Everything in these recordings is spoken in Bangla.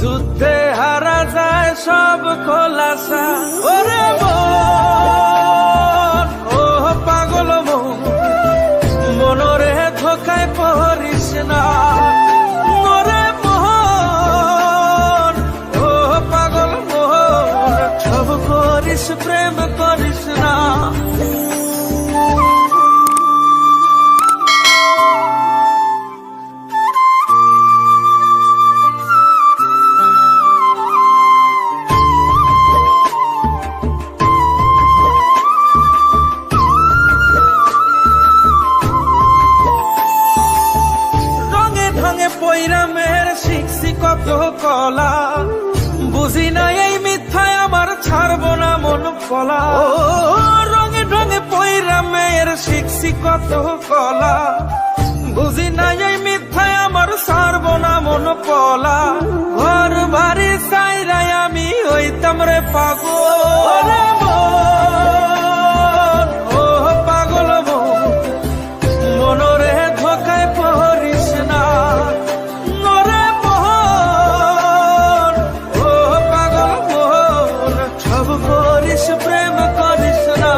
যুদ্ধে হারা যায় সব খোলাসা। ওরে ও পাগল মন, মনরে ধোকায় পড়িস না। প্রেম করিস না। কলা। বুঝি না এই মিথ্যায় আমার ছাড়ব না মন কলা। ও। রঙে ঢঙে পৈরা মেয়ের শিখছি কত কলা। বুঝি না এই মিথ্যায় আমার ছাড়ব না মন কলা। ঘর বাড়ি সাইরাই আমি ওই তামরে পাগল। করিস প্রেম করিস না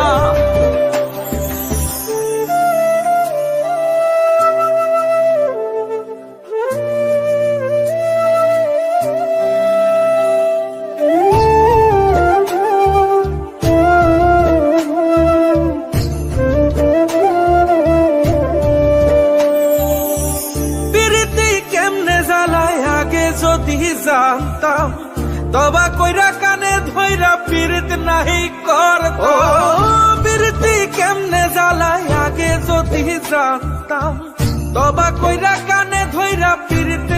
যদি জানতাম তবা কইরা কানে নাহি কর ও। প্রীতি কেমনে জ্বালায়? আগে যদি জানতাম। তবা কইরা কানে ধইরা পীড়িত